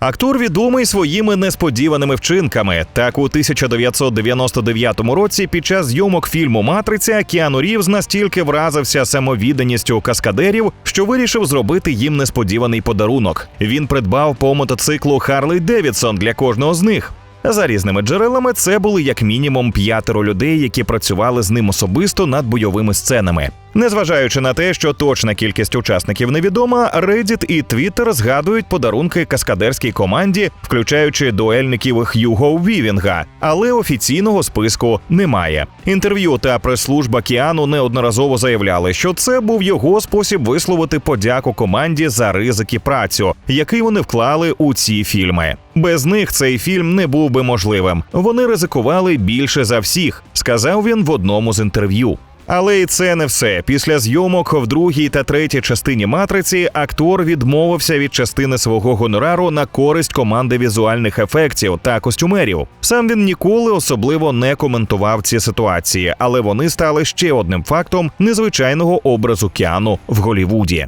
Актор відомий своїми несподіваними вчинками. Так, у 1999 році під час зйомок фільму Матриця Кіану Рівз настільки вразився самовідданістю каскадерів, що вирішив зробити їм несподіваний подарунок. Він придбав по мотоциклу Харлей Девідсон для кожного з них. За різними джерелами, це були як мінімум п'ятеро людей, які працювали з ним особисто над бойовими сценами. Незважаючи на те, що точна кількість учасників невідома, Reddit і Twitter згадують подарунки каскадерській команді, включаючи дуельників Х'юго Вівінга, але офіційного списку немає. Інтерв'ю та прес-служба Кіану неодноразово заявляли, що це був його спосіб висловити подяку команді за ризик і працю, який вони вклали у ці фільми. Без них цей фільм не був би можливим. Вони ризикували більше за всіх, сказав він в одному з інтерв'ю. Але і це не все. Після зйомок в другій та третій частині матриці актор відмовився від частини свого гонорару на користь команди візуальних ефектів та костюмерів. Сам він ніколи особливо не коментував ці ситуації, але вони стали ще одним фактом незвичайного образу Кіану в Голівуді.